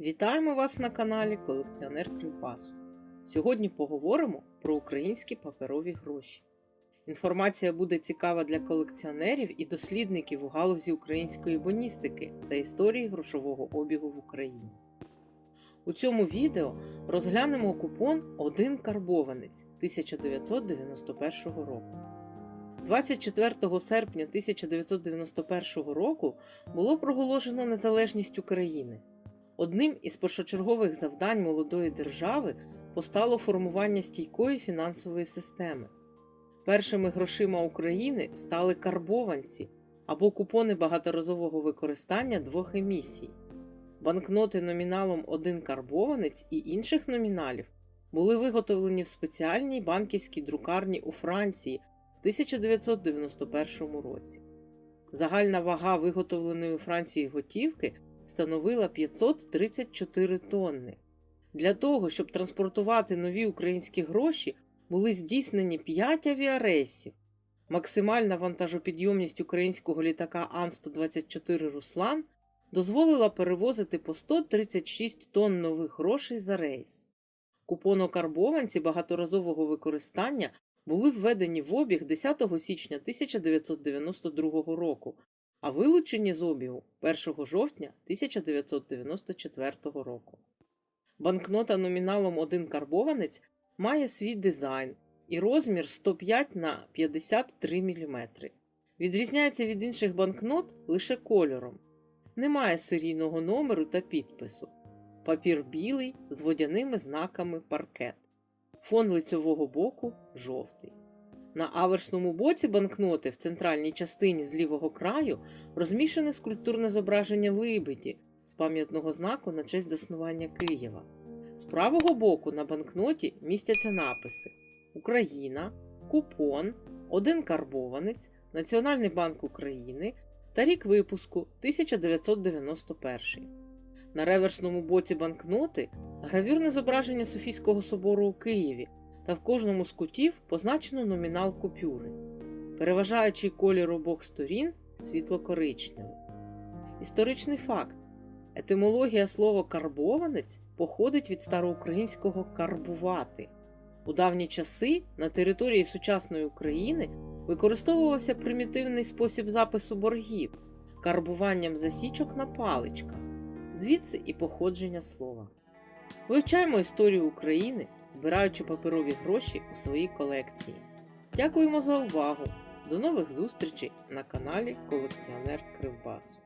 Вітаємо вас на каналі Колекціонер Кривбасу. Сьогодні поговоримо про українські паперові гроші. Інформація буде цікава для колекціонерів і дослідників у галузі української боністики та історії грошового обігу в Україні. У цьому відео розглянемо купон Один карбованець 1991 року. 24 серпня 1991 року було проголошено незалежність України. Одним із першочергових завдань молодої держави постало формування стійкої фінансової системи. Першими грошима України стали карбованці або купони багаторазового використання двох емісій. Банкноти номіналом один карбованець і інших номіналів були виготовлені в спеціальній банківській друкарні у Франції в 1991 році. Загальна вага виготовленої у Франції готівки становила 534 тонни. Для того, щоб транспортувати нові українські гроші, були здійснені 5 авіарейсів. Максимальна вантажопідйомність українського літака Ан-124 Руслан дозволила перевозити по 136 тонн нових грошей за рейс. Купонокарбованці багаторазового використання були введені в обіг 10 січня 1992 року, а вилучені з обігу 1 жовтня 1994 року. Банкнота номіналом 1 карбованець має свій дизайн і розмір 105 на 53 мм. Відрізняється від інших банкнот лише кольором. Немає серійного номеру та підпису. Папір білий з водяними знаками паркет. Фон лицьового боку жовтий. На аверсному боці банкноти в центральній частині з лівого краю розміщене скульптурне зображення Либеді з пам'ятного знаку на честь заснування Києва. З правого боку на банкноті містяться написи Україна, Купон, Один карбованець, Національний банк України та рік випуску 1991. На реверсному боці банкноти гравюрне зображення Софійського собору у Києві та в кожному з кутів позначено номінал купюри. Переважаючий колір обох сторін світло-коричневий. Історичний факт. Етимологія слова карбованець походить від староукраїнського карбувати. У давні часи на території сучасної України використовувався примітивний спосіб запису боргів карбуванням засічок на паличках, звідси і походження слова. Вивчаємо історію України, збираючи паперові гроші у своїй колекції. Дякуємо за увагу! До нових зустрічей на каналі Колекціонер Кривбасу.